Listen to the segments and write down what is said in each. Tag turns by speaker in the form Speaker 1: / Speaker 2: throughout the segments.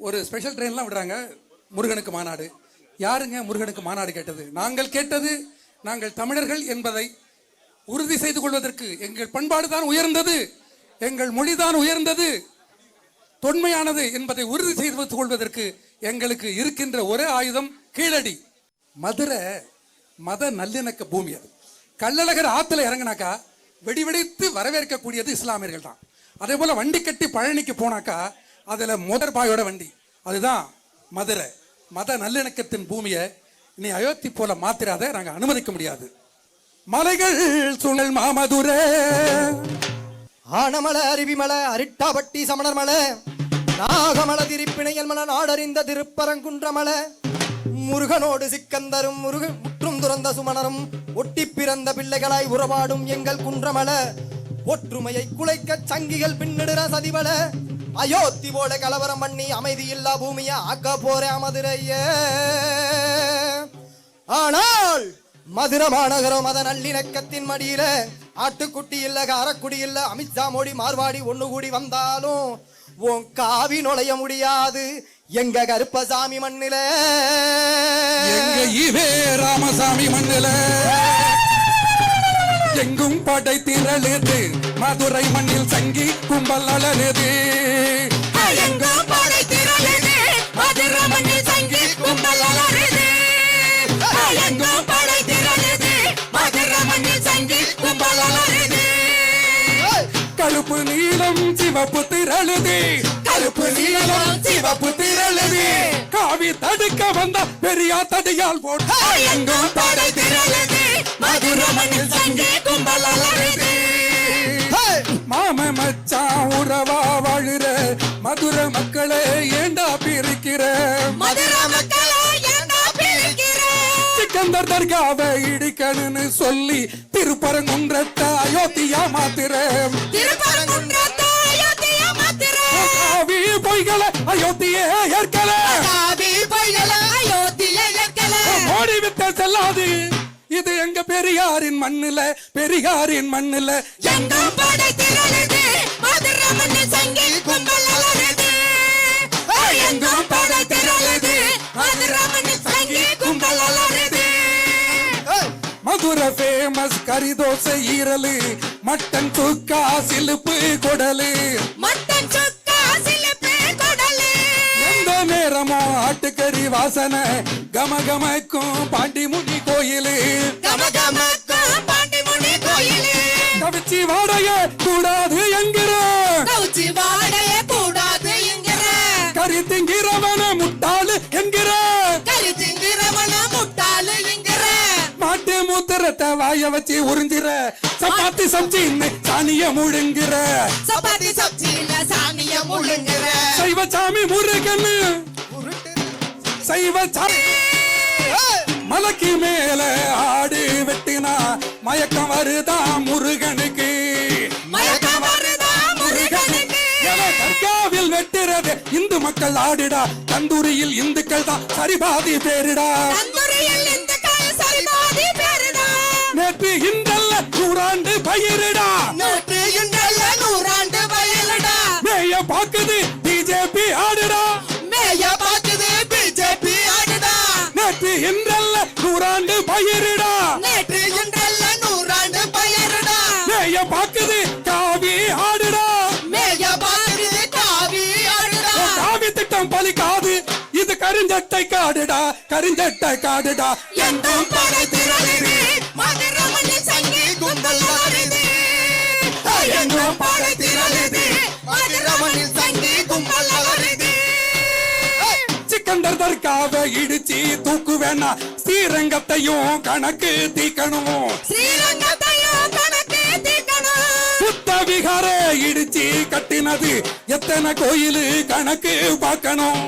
Speaker 1: ஒரு ஸ்பெஷல் ட்ரெயின்லாம் விடுறாங்க முருகனுக்கு மாநாடு. யாருங்க முருகனுக்கு மாநாடு கேட்டது? நாங்கள் கேட்டது நாங்கள் தமிழர்கள் என்பதை உறுதி செய்து கொள்வதற்கு எங்கள் பண்பாடு தான் உயர்ந்தது எங்கள் மொழி தான் உயர்ந்தது தொன்மையானது என்பதை உறுதி செய்து கொள்வதற்கு எங்களுக்கு இருக்கின்ற ஒரே ஆயுதம் கீழடி. மதுரை மத நல்லிணக்க பூமி அது. கள்ளழகர் ஆற்றுல இறங்கினாக்கா வெடி வெடித்து வரவேற்கக்கூடியது இஸ்லாமியர்கள் தான் அதே போல் வண்டி கட்டி பழனிக்கு போனாக்கா அதில் முதற் பாயோட வண்டி. அதுதான் மதுரை. மத நல்லிணக்கத்தின் பூமியை நீ அயோத்தி போல மாத்திராத நாங்கள் அனுமதிக்க முடியாது. மலைகள் சுழல் மாமதுரை.
Speaker 2: ஆனமலை அருவிமலை அரிட்டாபட்டி சமணர் மலை நாகமல திருப்பிணையல் மலை நாடறிந்த திருப்பரங்குன்றமலை முருகனோடு சிக்கந்தரும் முருக முற்றும் துறந்த சுமணரும் ஒட்டி பிறந்த பிள்ளைகளாய் உறவாடும் எங்கள் குன்றமலை ஒற்றுமையை குலைக்க சங்கிகள் பின்னிடுற சதிமலை அயோத்தி போல கலவரம் பண்ணி அமைதியில்லா பூமியை ஆக்க போற மதுரையே. ஆனால் மதுர மாநகரம் மத நல்லிணக்கத்தின் மடியில ஆட்டுக்குட்டி இல்ல காரக்குடி இல்ல அமித்ஷா மோடி மார்வாடி ஒண்ணு கூடி வந்தாலும் உன் காவி நுழைய முடியாது. எங்க கருப்பசாமி மண்ணில.
Speaker 1: எங்க ராமசாமி மண்ணில. எங்கும் படை திரளுது. மதுரை மண்ணில் சங்கி கும்பல் அலறுது.
Speaker 3: எங்கும் படை திரளுது, மதுரை மண்ணில் சங்கி கும்பல் அலறுது. எங்கும் படை திரளுது, மதுரை மண்ணில் சங்கி கும்பல் அலறுது.
Speaker 1: கருப்பு நீலம் சிவப்பு திரளுது. கருப்பு நீலம் சிவப்பு திரளுது. காவி தடுக்க வந்த பெரியா தடியால் போட்டு.
Speaker 3: எங்கும் படை திரளுது, மதுரை மண்ணில் சங்கி கும்பல் அலறுது.
Speaker 1: மாம மச்சான் உறவா வாழுற மதுரை மக்களே ஏண்டா பிரிக்கிற
Speaker 3: மதுரை மக்களை ஏண்டா பிரிக்கிற?
Speaker 1: சிக்கந்தர் தர்காவை இடிக்கணும்னு சொல்லி திருப்பரங்குன்றத்தை அயோத்தியா மாத்திர
Speaker 3: திருப்பரங்குன்றத்தை அயோத்தியா மாத்திர.
Speaker 1: பொய்களை அயோத்தியே எங்க பெரியாரின் மண்ணுல பெரியாரின் மண்ணுல
Speaker 3: எங்கும் படை திரளுது, மதுரை மண்ணில் சங்கி கும்பல் அலறுது. எங்கும் படை திரளுது, மதுரை மண்ணில் சங்கி கும்பல் அலறுது.
Speaker 2: ஹே!
Speaker 1: மதுரை ஃபேமஸ் கறி தோசை ஈரலு மட்டன் சுக்கா சிலுப்பு குடலு
Speaker 3: மட்டன்
Speaker 1: நேரமும் ஆட்டுக்கறி வாசனை கோயிலு
Speaker 3: கமகமக்கும் பாண்டிமுனி கோயிலு.
Speaker 1: கவிச்சி
Speaker 3: வாடைய கூடாது என்கிற.
Speaker 1: கறி திங்கிறவன முட்டாளு என்கிற. மாட்டு மூத்திரத்தை வாய வச்சு உறிஞ்சிற சப்பாத்தி சப்ஜின்னு சாணிய முழுங்கிற
Speaker 3: சப்பாத்தி சப்ஜியில சாணிய முழுங்குற
Speaker 1: சைவ சாமி முருகன்
Speaker 2: உருட்டு.
Speaker 1: மலைக்கு மேல ஆடு வெட்டினா மயக்கம் வருதா முருகனுக்கு?
Speaker 3: மயக்கம் வருதா முருகனுக்கு?
Speaker 1: எவ தர்காவில் வெட்டுறது இந்து மக்கள் ஆடுடா. தந்தூரியில் இந்துக்கள் தான் சரிபாதி பேருடா. நேற்று இன்றல்ல நூறாண்டு பயிரிடா.
Speaker 3: நூற்று இன்றல்ல நூறாண்டு வயலுடா
Speaker 1: மேய பாக்குது பிஜேபி ஆடுடா. கருஞ்சட்டை காடுடா கருஞ்சட்டை காடுடா.
Speaker 3: எங்கும் படை திரளுது மதுரை மண்ணில் சங்கி கும்பல் வருது எங்கும் படை திரளுது சங்கி கும்பல் வருது
Speaker 1: இடிச்சு தூக்கு வேணா ஸ்ரீரங்கத்தையும் கணக்கு தீக்கணும்.
Speaker 3: ஸ்ரீரங்கத்தையும் கணக்கு தீர்க்கணும்
Speaker 1: புத்த விகார இடிச்சு கட்டினது எத்தனை கோயிலு கணக்கு பார்க்கணும்.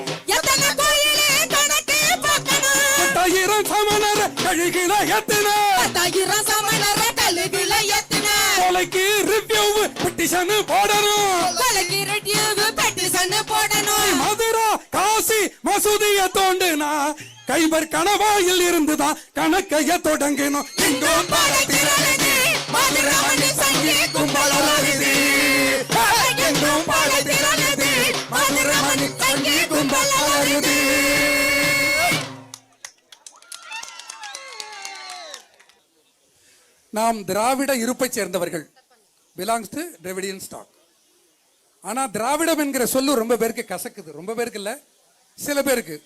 Speaker 1: பத்தாயிரம் சமணர் கழுகில எத்தனை
Speaker 3: பத்தாயிரம் சமணர கழுகுல எத்தனை
Speaker 1: கொலைக்கு ரிவ்யூ பெட்டிஷன் போடணும்.
Speaker 3: கொலைக்கு ரெடியூவு பெட்டிஷன் போடணும்.
Speaker 1: மதுரா காசி மசூதிய தோண்டுனா கைபர் கணவாயில் இருந்துதான் கணக்கைய தொடங்கணும்
Speaker 3: எங்கும் படை திரளுது மதுரை
Speaker 1: நாம் திராவிட இருப்பை சேர்ந்தவர்கள். பிலாங்ஸ் டு டிராவிடியன் ஸ்டாக் ஆனால் திராவிடம் என்கிற சொல்லு ரொம்ப பேருக்கு கசக்குது. ரொம்ப பேருக்கு இல்லை. சில பேருக்கு.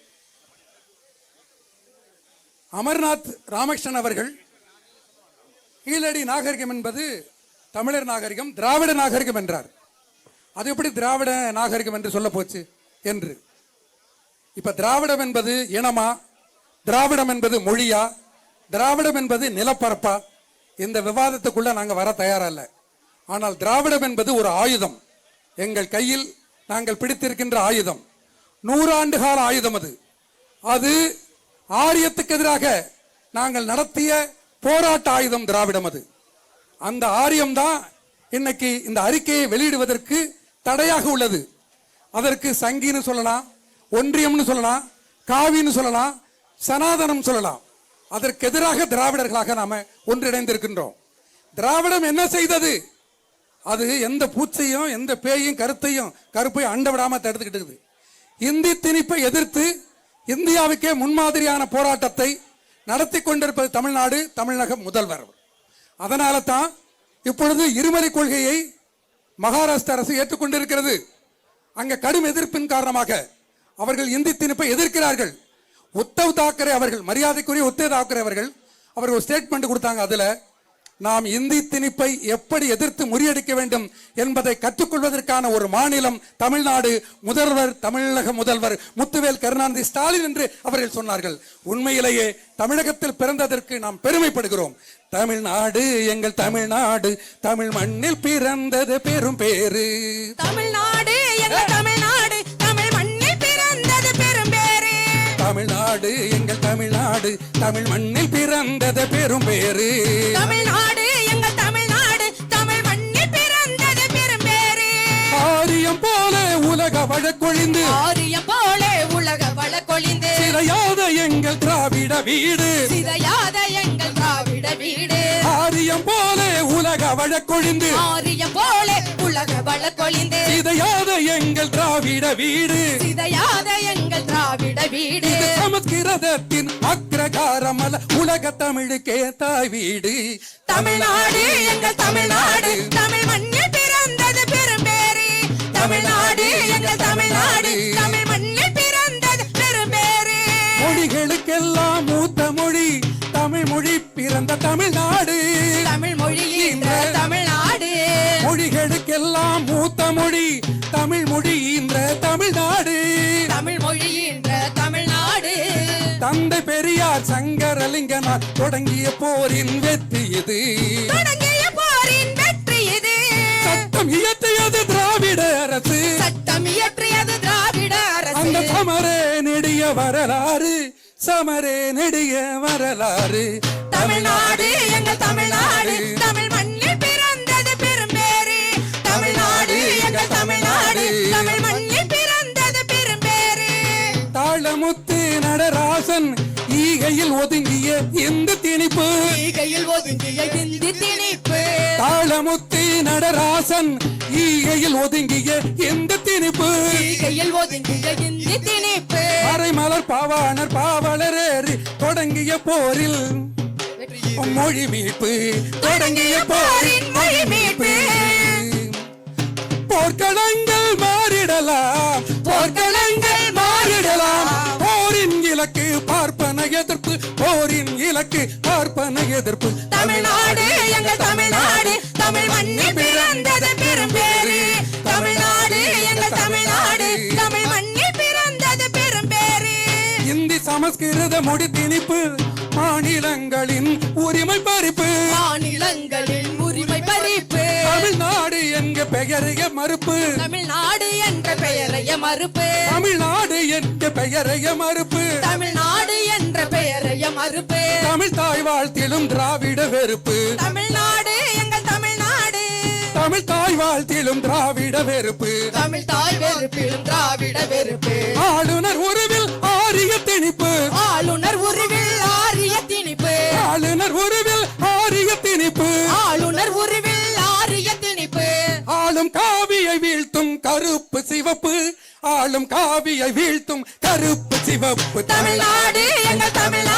Speaker 1: அமர்நாத் ராமகிருஷ்ணன் அவர்கள் கீழடி நாகரிகம் என்பது தமிழர் நாகரிகம் திராவிட நாகரிகம் என்றார். அது எப்படி திராவிட நாகரிகம் என்று சொல்ல போச்சு என்று. இப்ப திராவிடம் என்பது இனமா? திராவிடம் என்பது மொழியா? திராவிடம் என்பது நிலப்பரப்பா? இந்த விவாதத்துக்குள்ள நாங்கள் வர தயாரா இல்லை ஆனால் திராவிடம் என்பது ஒரு ஆயுதம். எங்கள் கையில் நாங்கள் பிடித்திருக்கின்ற ஆயுதம். நூறாண்டு கால ஆயுதம் அது. அது ஆரியத்துக்கு எதிராக நாங்கள் நடத்திய போராட்ட ஆயுதம் திராவிடம் அது. அந்த ஆரியம் தான் இன்னைக்கு இந்த அறிக்கையை வெளியிடுவதற்கு தடையாக உள்ளது. அதற்கு சங்கின்னு சொல்லலாம் ஒன்றியம்னு சொல்லலாம் காவின்னு சொல்லலாம் சனாதனம் சொல்லலாம். அதற்கு எதிராக திராவிடர்களாக நாம ஒன்றிணைந்திருக்கின்றோம். திராவிடம் என்ன செய்தது? அது எந்த பூச்சையும் எந்த பேயும் கருத்தையும் கருப்பையும் அண்ட விடாம தடுத்துக்கிட்டு இந்தி திணிப்பை எதிர்த்து இந்தியாவுக்கே முன்மாதிரியான போராட்டத்தை நடத்தி கொண்டிருப்பது தமிழ்நாடு தமிழக முதல்வர் அதனால தான் இப்பொழுது இருமலை கொள்கையை மகாராஷ்டிர அரசு ஏற்றுக்கொண்டிருக்கிறது. அங்கே கடும் எதிர்ப்பின் காரணமாக அவர்கள் இந்தி திணிப்பை எதிர்க்கிறார்கள். உத்தவ் தாக்கரே அவர்கள் மரியாதைக்குரிய உத்தவ் தாக்கரே அவர்கள் அவர் ஒரு ஸ்டேட்மெண்ட் கொடுத்தாங்க அதில் நாம் இந்தி திணிப்பை எப்படி எதிர்த்து முறியடிக்க வேண்டும் என்பதை கற்றுக்கொள்வதற்கான ஒரு மாநிலம் தமிழ்நாடு முதல்வர் தமிழக முதல்வர் முத்துவேல் கருணாநிதி ஸ்டாலின் என்று அவர்கள் சொன்னார்கள். உண்மையிலேயே தமிழகத்தில் பிறந்ததற்கு நாம் பெருமைப்படுகிறோம். தமிழ்நாடு எங்கள் தமிழ்நாடு தமிழ் மண்ணில் பிறந்தது பெரும் பேரு
Speaker 3: தமிழ்நாடு எங்கள் தமிழ்
Speaker 1: தமிழ்நாடு எங்கள் தமிழ்நாடு. தமிழ் மண்ணில் பிறந்தது பெரும் பேரு
Speaker 3: தமிழ்நாடு எங்கள் தமிழ்நாடு. தமிழ் மண்ணில் பிறந்தது பெரும் பேரு
Speaker 1: ஆரியம் போல உலக வழக்கொழிந்து
Speaker 3: ஆரியம் போல உலக வழக்கொழிந்து.
Speaker 1: சிறையாத எங்கள் திராவிட வீடு.
Speaker 3: சிதையாத எங்கள் திராவிட வீடு.
Speaker 1: ஆரியம் போல உலக வழக்கொழிந்து
Speaker 3: ஆரியம் போல உலக வழக்கொழிந்து
Speaker 1: சிதையாத எங்கள் திராவிட வீடு.
Speaker 3: சிதையாத எங்கள் திராவிட வீடு.
Speaker 1: சமஸ்கிருதத்தின் அக்ரகாரமல உலக தமிழுக்கே தாய் வீடு.
Speaker 3: தமிழ்நாடு எங்கள் தமிழ்நாடு. தமிழ் மண்ணில் பிறந்தது பெரும் பேரு தமிழ்நாடு எங்கள் தமிழ்நாடு. தமிழ் மண்ணில் பிறந்தது பெரும் பேரு
Speaker 1: மொழிகளுக்கெல்லாம் மூத்த மொழி. தமிழ் மொழி பிறந்த தமிழ்நாடு.
Speaker 3: மொழி
Speaker 1: தமிழ் மொழி என்ற தமிழ்நாடு.
Speaker 3: தமிழ் மொழி என்ற தமிழ்நாடு.
Speaker 1: தந்தை பெரியார் சங்கரலிங்கனார் தொடங்கிய போரின் வெற்றி இது.
Speaker 3: தொடங்கிய போரின் வெற்றி இது.
Speaker 1: சட்டம் இயற்றியது திராவிட அரசு.
Speaker 3: சட்டம் இயற்றியது திராவிட
Speaker 1: அந்த
Speaker 3: அரசு
Speaker 1: சமரே நெடிய வரலாறு சமரே நெடிய வரலாறு.
Speaker 3: தமிழ்நாடு எங்கள் தமிழ்நாடு தமிழ்
Speaker 1: இந்த திணிப்பு
Speaker 3: ஈகையில் ஒதுங்கிய இந்தி திணிப்பு.
Speaker 1: தாளமுத்து நடராசன் ஈகையில் ஒதுங்கிய இந்த திணிப்பு.
Speaker 3: ஈகையில் ஒதுங்கிய இந்தி திணிப்பு.
Speaker 1: மறைமலர் பாவாணர் பாவலரேறி தொடங்கிய போரில் மொழி மீட்பு தொடங்கிய போரின் மொழி மீட்பு. போர்க்களங்கள் மாறிடலாம். போர்க்களங்கள் மாறிடலாம். இலக்கு பார்ப்பன எதிர்ப்பு போரின் இலக்கு பார்ப்பன எதிர்ப்பு.
Speaker 3: தமிழ்நாடு எங்கள் தமிழ்நாடு தமிழ் மண்ணில் பிறந்தது பெரும் பேரு தமிழ்நாடு எங்கள் தமிழ்நாடு தமிழ் மண்ணில் பிறந்தது பெரும் பேரு
Speaker 1: இந்தி சமஸ்கிருத மொழி திணிப்பு மாநிலங்களின் உரிமை பறிப்பு.
Speaker 3: மாநிலங்களில் உரிமை பறிப்பு.
Speaker 1: தமிழ்நாடு என்க பெயரைய மறுப்பு.
Speaker 3: தமிழ்நாடு என்ற பெயரைய மறுப்பு.
Speaker 1: தமிழ்நாடு என்க பெயரைய மறுப்பு.
Speaker 3: தமிழ்நாடு என்ற பெயரைய மறுப்பு.
Speaker 1: தமிழ் தாய் வாழ்த்திலும் திராவிட வெறுப்பு.
Speaker 3: தமிழ்நாடு எங்கள் தமிழ்நாடு.
Speaker 1: தமிழ் தாய் வாழ்த்திலும் திராவிட வெறுப்பு.
Speaker 3: தமிழ் தாய் வெறுப்பிலும் திராவிட வெறுப்பு.
Speaker 1: ஆளுநர் உருவில் ஆரிய திணிப்பு.
Speaker 3: ஆளுநர் உருவில் ஆரிய திணிப்பு.
Speaker 1: ஆளுநர் உருவில் கருப்பு சிவப்பு ஆளும் காவியை வீழ்த்தும் கருப்பு சிவப்பு
Speaker 3: தமிழ்நாடு எங்கள் தமிழ்